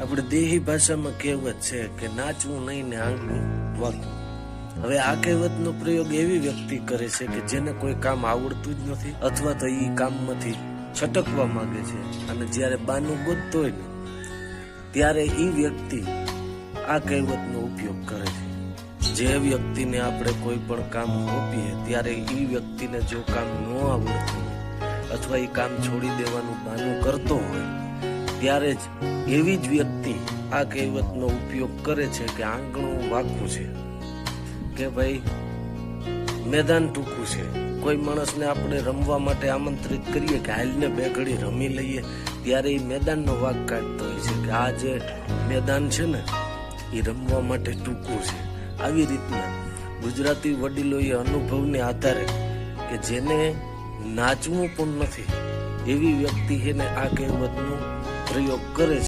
આપણે દેહી ભાષામાં કહેવત છે કે નાચવું નહીં ને આંગળું વાગવું હવે આ કહેવતનો પ્રયોગ એવી વ્યક્તિ કરે છે કે જેને કોઈ કામ આવડતું જ નથી અથવા તો એ કામમાંથી છટકવા માંગે છે. અને જ્યારે બાનું ગોતતો હોય ને, ત્યારે એ વ્યક્તિ આ કહેવતનો ઉપયોગ કરે છે. જે વ્યક્તિને આપણે કોઈ પણ કામ સોંપીએ ત્યારે એ વ્યક્તિને જો કામ ન આવડતું અથવા એ કામ છોડી દેવાનું બાનું કરતો હોય ત્યારે જ એવી જ વ્યક્તિ આ કહેવતનો ઉપયોગ કરે છે કે આંગણું વાંકું છે. કે ભાઈ, મેદાન ટૂંકું છે. કોઈ માણસને આપણે રમવા માટે આમંત્રિત કરીએ કે હાલને બે ઘડી રમી લઈએ, ત્યારે એ મેદાનનો વાઘ કાઢતો હોય છે કે આ જે મેદાન છે ને એ રમવા માટે ટૂંકું છે. આવી રીતના ગુજરાતી વડીલોએ અનુભવને આધારે કે જેને નાચવું પણ નથી, એવી વ્યક્તિ એને આ કહેવતનો પ્રયોગ કરે છે